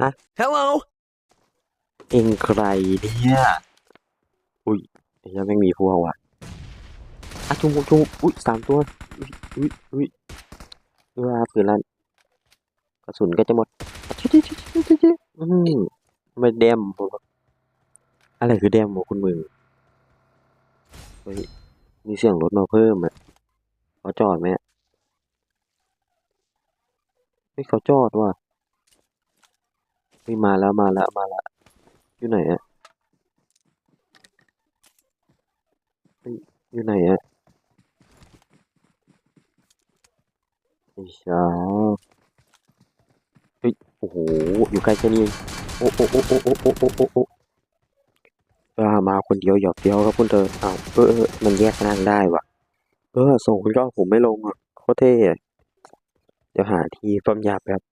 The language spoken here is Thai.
ฮะ Hello? เองใครเนี่ย อุ้ยไอ้เหี้ยังไม่มีพวกว่ะอะจุงจุงอุ้ยสามตัว อุ้ยอุ้ยอุ้ยว่าปืนลั่นกระสุนก็จะหมดชิชิชิชิชิชิอืมไม่แดมผมว่าอะไรคือแดมของคุณมึงเฮ้ยมีเสียงรถมาเพิ่มอะเขาจอดไหมอะเฮ้ยเขาจอดว่ะเฮ้ยมาแล้วมาแล้วมาแล้วอยู่ไหนอะอยู่ไหนอะไอ้ชาเฮ้ยโอ้โหอยู่ใกล้แค่นี้เองโอ้โอ้โอ้โอ้โอ้โอ้โอ้โอ้โอ้อ่ามาคนเดียวหยอกเดียวครับคุณเธออ้าวเออเออมันแยกนั่งได้วะเออส่งคุณก็ผมไม่ลงอะโคตรเท่เดี๋ยวหาที่ปั๊มยาแป๊บ